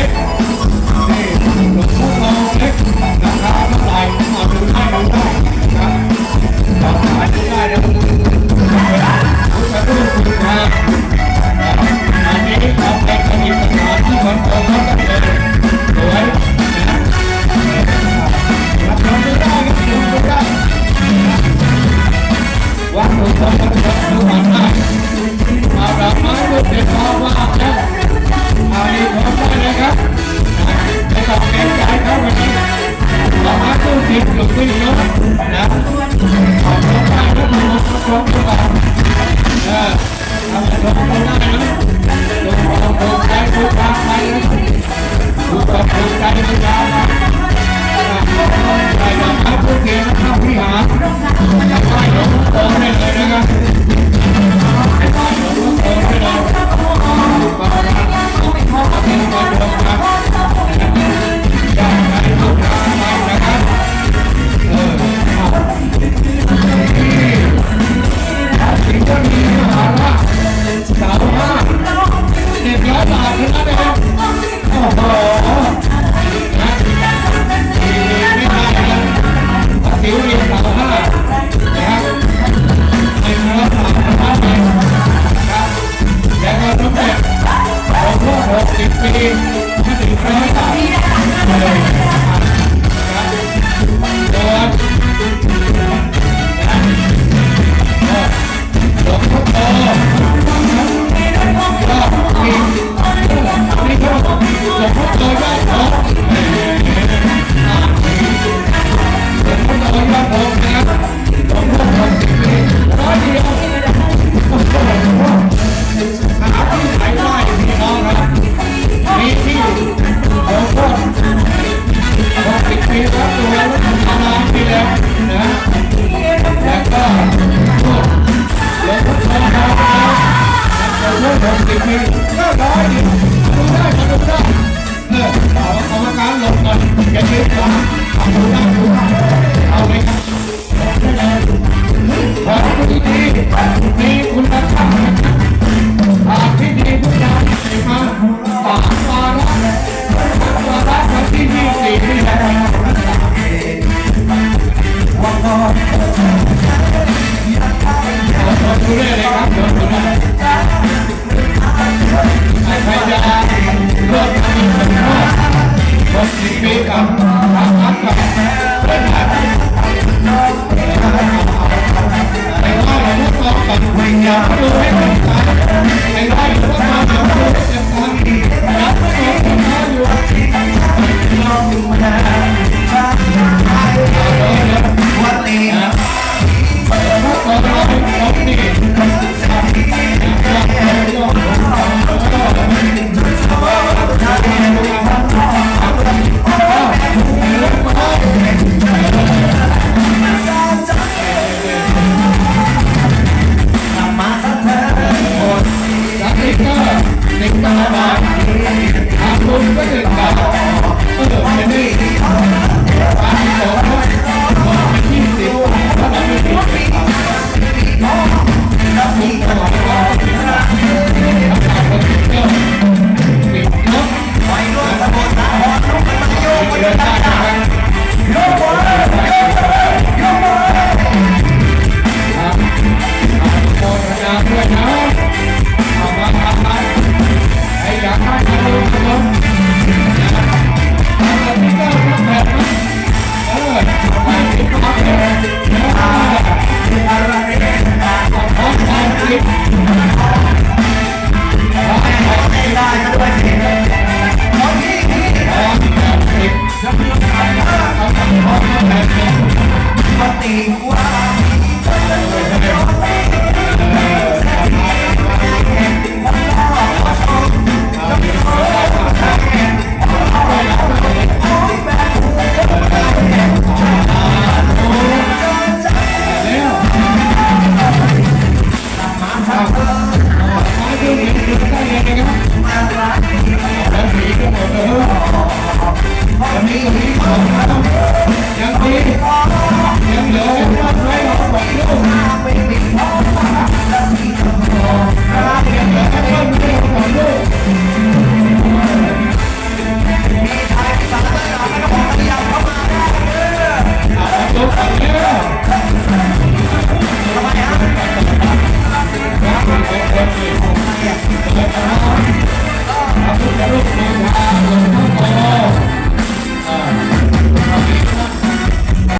it. ขึ้นยกขึ้นยกนะขอบยกไปยกมือยกยกไปเออทำให้กไปได้นะยกยกยกใจยกไปนะยกยกใจยกไป Thank you. หนึ่งเก้าร้อยหนึ่งได้มาดูได้เออเอามการลงก่อนอย่าเยอาดูได้ดูได้เอาไหมครับของดีมีคุณธรรมหากที่ดีผู้ใดใส่มาฝากวาระวาระวันที่ยี่สิบนี่ะวันก่นอยากไอย สิบปีกับรักกับแม่ ません。Thank you.